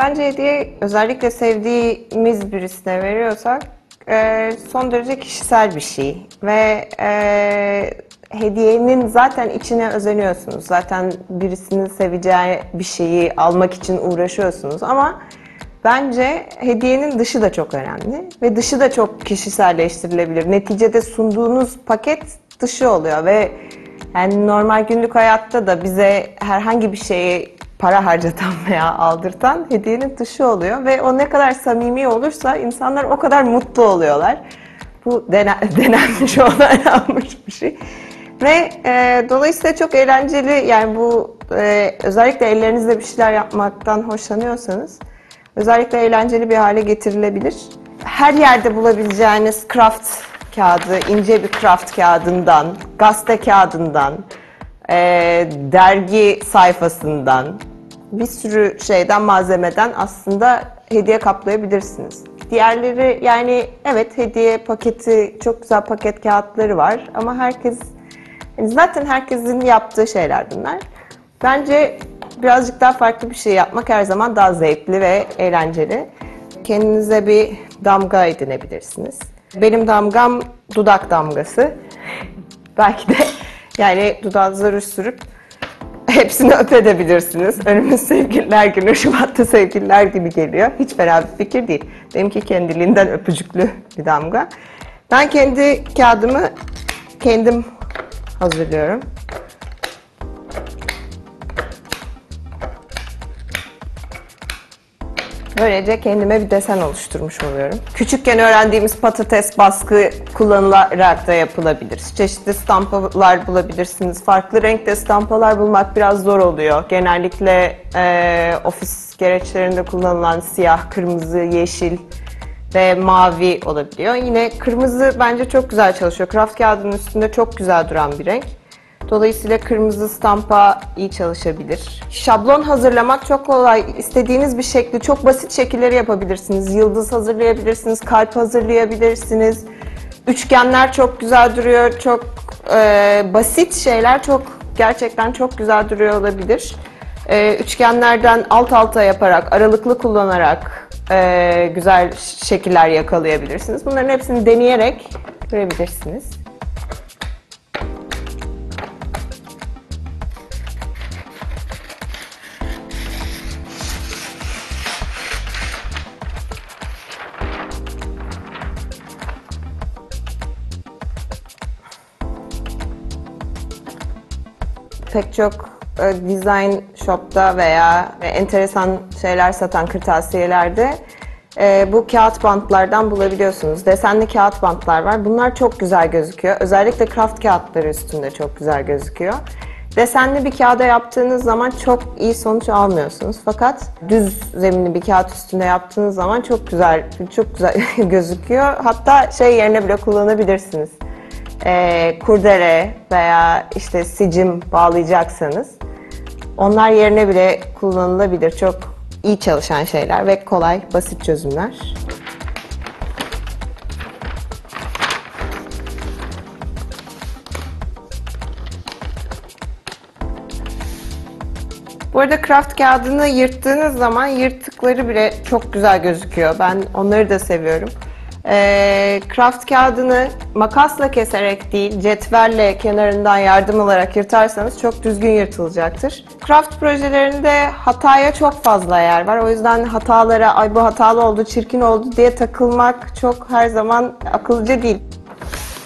Bence hediye özellikle sevdiğimiz birisine veriyorsak e, son derece kişisel bir şey ve e, hediyenin zaten içine özeniyorsunuz. Zaten birisinin seveceği bir şeyi almak için uğraşıyorsunuz ama bence hediyenin dışı da çok önemli ve dışı da çok kişiselleştirilebilir. Neticede sunduğunuz paket dışı oluyor ve yani normal günlük hayatta da bize herhangi bir şeyi para harcatan veya aldırtan hediyenin dışı oluyor ve o ne kadar samimi olursa insanlar o kadar mutlu oluyorlar. Bu dene, denenmiş, onaylanmış bir şey. Ve e, dolayısıyla çok eğlenceli yani bu e, özellikle ellerinizle bir şeyler yapmaktan hoşlanıyorsanız özellikle eğlenceli bir hale getirilebilir. Her yerde bulabileceğiniz craft kağıdı, ince bir craft kağıdından, gazete kağıdından, e, dergi sayfasından, bir sürü şeyden, malzemeden aslında hediye kaplayabilirsiniz. Diğerleri yani evet hediye paketi, çok güzel paket kağıtları var ama herkes, zaten herkesin yaptığı şeyler bunlar. Bence birazcık daha farklı bir şey yapmak her zaman daha zevkli ve eğlenceli. Kendinize bir damga edinebilirsiniz. Benim damgam dudak damgası. Belki de yani dudağınıza ruj sürüp hepsini öpebilirsiniz. Önümüz sevgililer günü, Şubat'ta sevgililer günü geliyor. Hiç fena bir fikir değil. Benimki kendiliğinden öpücüklü bir damga. Ben kendi kağıdımı kendim hazırlıyorum. Böylece kendime bir desen oluşturmuş oluyorum. Küçükken öğrendiğimiz patates baskı kullanılarak da yapılabilir. Çeşitli stampalar bulabilirsiniz. Farklı renkte stampalar bulmak biraz zor oluyor. Genellikle e, ofis gereçlerinde kullanılan siyah, kırmızı, yeşil ve mavi olabiliyor. Yine kırmızı bence çok güzel çalışıyor. Kraft kağıdının üstünde çok güzel duran bir renk. Dolayısıyla kırmızı stampa iyi çalışabilir. Şablon hazırlamak çok kolay. İstediğiniz bir şekli, çok basit şekilleri yapabilirsiniz. Yıldız hazırlayabilirsiniz, kalp hazırlayabilirsiniz. Üçgenler çok güzel duruyor. Çok e, basit şeyler çok gerçekten çok güzel duruyor olabilir. E, üçgenlerden alt alta yaparak, aralıklı kullanarak e, güzel şekiller yakalayabilirsiniz. Bunların hepsini deneyerek görebilirsiniz. Pek çok e, design shop'ta veya enteresan şeyler satan kırtasiyelerde e, bu kağıt bantlardan bulabiliyorsunuz. Desenli kağıt bantlar var. Bunlar çok güzel gözüküyor. Özellikle craft kağıtları üstünde çok güzel gözüküyor. Desenli bir kağıda yaptığınız zaman çok iyi sonuç almıyorsunuz. Fakat düz zeminli bir kağıt üstünde yaptığınız zaman çok güzel, çok güzel gözüküyor. Hatta şey yerine bile kullanabilirsiniz e, kurdele veya işte sicim bağlayacaksanız onlar yerine bile kullanılabilir. Çok iyi çalışan şeyler ve kolay, basit çözümler. Bu arada craft kağıdını yırttığınız zaman yırtıkları bile çok güzel gözüküyor. Ben onları da seviyorum. E, craft kağıdını makasla keserek değil, cetvelle kenarından yardım alarak yırtarsanız çok düzgün yırtılacaktır. Craft projelerinde hataya çok fazla yer var. O yüzden hatalara, ay bu hatalı oldu, çirkin oldu diye takılmak çok her zaman akıllıca değil.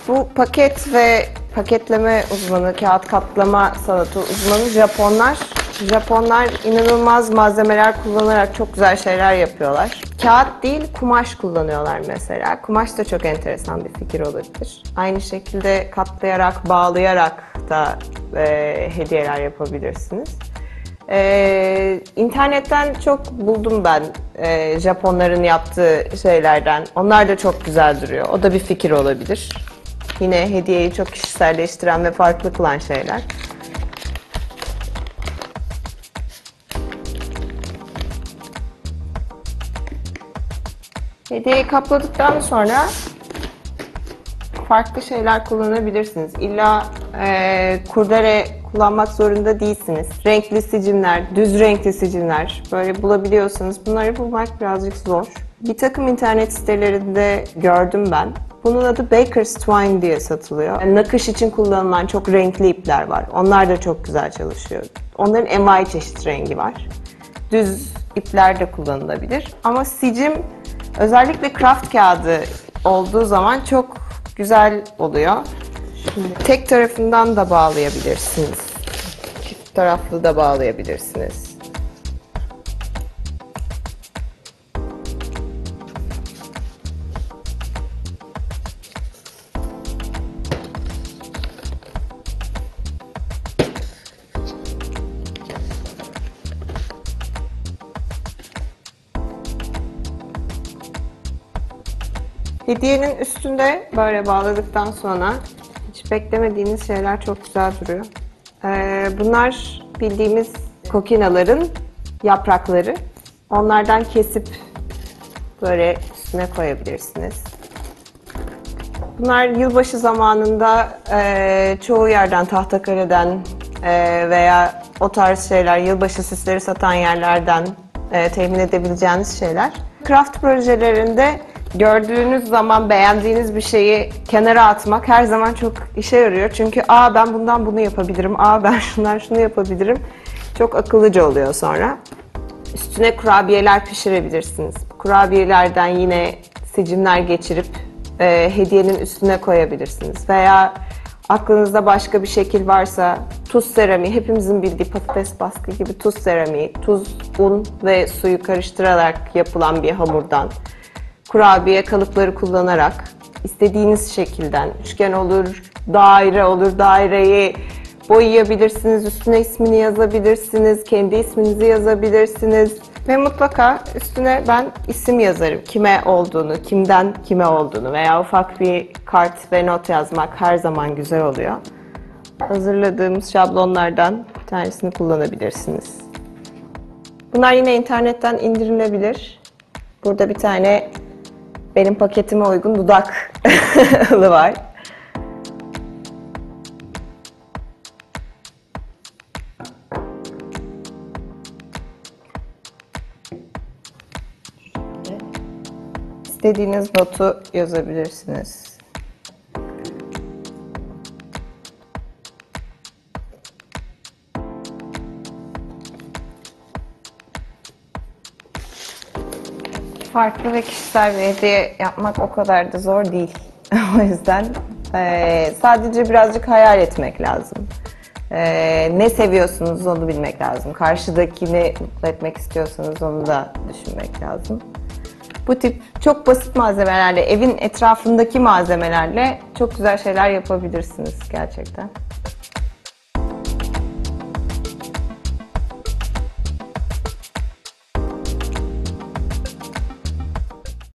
Bu paket ve paketleme uzmanı, kağıt katlama sanatı uzmanı Japonlar. Japonlar inanılmaz malzemeler kullanarak çok güzel şeyler yapıyorlar. Kağıt değil, kumaş kullanıyorlar mesela. Kumaş da çok enteresan bir fikir olabilir. Aynı şekilde katlayarak, bağlayarak da e, hediyeler yapabilirsiniz. Ee, internetten çok buldum ben e, Japonların yaptığı şeylerden. Onlar da çok güzel duruyor. O da bir fikir olabilir. Yine hediyeyi çok kişiselleştiren ve farklı kılan şeyler. Hediyeyi kapladıktan sonra farklı şeyler kullanabilirsiniz. İlla e, kurdele kullanmak zorunda değilsiniz. Renkli sicimler, düz renkli sicimler böyle bulabiliyorsanız bunları bulmak birazcık zor. Bir takım internet sitelerinde gördüm ben. Bunun adı Baker's Twine diye satılıyor. Yani nakış için kullanılan çok renkli ipler var. Onlar da çok güzel çalışıyor. Onların envai çeşit rengi var. Düz ipler de kullanılabilir. Ama sicim özellikle kraft kağıdı olduğu zaman çok güzel oluyor. Şimdi tek tarafından da bağlayabilirsiniz. Çift taraflı da bağlayabilirsiniz. Hediyenin üstünde böyle bağladıktan sonra hiç beklemediğiniz şeyler çok güzel duruyor. Ee, bunlar bildiğimiz kokinaların yaprakları. Onlardan kesip böyle üstüne koyabilirsiniz. Bunlar yılbaşı zamanında e, çoğu yerden, Tahtakale'den e, veya o tarz şeyler, yılbaşı süsleri satan yerlerden e, temin edebileceğiniz şeyler. Craft projelerinde gördüğünüz zaman beğendiğiniz bir şeyi kenara atmak her zaman çok işe yarıyor. Çünkü aa ben bundan bunu yapabilirim, aa ben şundan şunu yapabilirim. Çok akıllıca oluyor sonra. Üstüne kurabiyeler pişirebilirsiniz. Kurabiyelerden yine sicimler geçirip e, hediyenin üstüne koyabilirsiniz. Veya aklınızda başka bir şekil varsa tuz seramiği, hepimizin bildiği patates baskı gibi tuz seramiği, tuz, un ve suyu karıştırarak yapılan bir hamurdan kurabiye kalıpları kullanarak istediğiniz şekilden üçgen olur, daire olur, daireyi boyayabilirsiniz, üstüne ismini yazabilirsiniz, kendi isminizi yazabilirsiniz ve mutlaka üstüne ben isim yazarım. Kime olduğunu, kimden kime olduğunu veya ufak bir kart ve not yazmak her zaman güzel oluyor. Hazırladığımız şablonlardan bir tanesini kullanabilirsiniz. Bunlar yine internetten indirilebilir. Burada bir tane benim paketime uygun dudak var. İstediğiniz notu yazabilirsiniz. Farklı ve kişisel bir hediye yapmak o kadar da zor değil. o yüzden eee, sadece birazcık hayal etmek lazım. Eee, ne seviyorsunuz onu bilmek lazım. Karşıdakini mutlu etmek istiyorsanız onu da düşünmek lazım. Bu tip çok basit malzemelerle, evin etrafındaki malzemelerle çok güzel şeyler yapabilirsiniz gerçekten.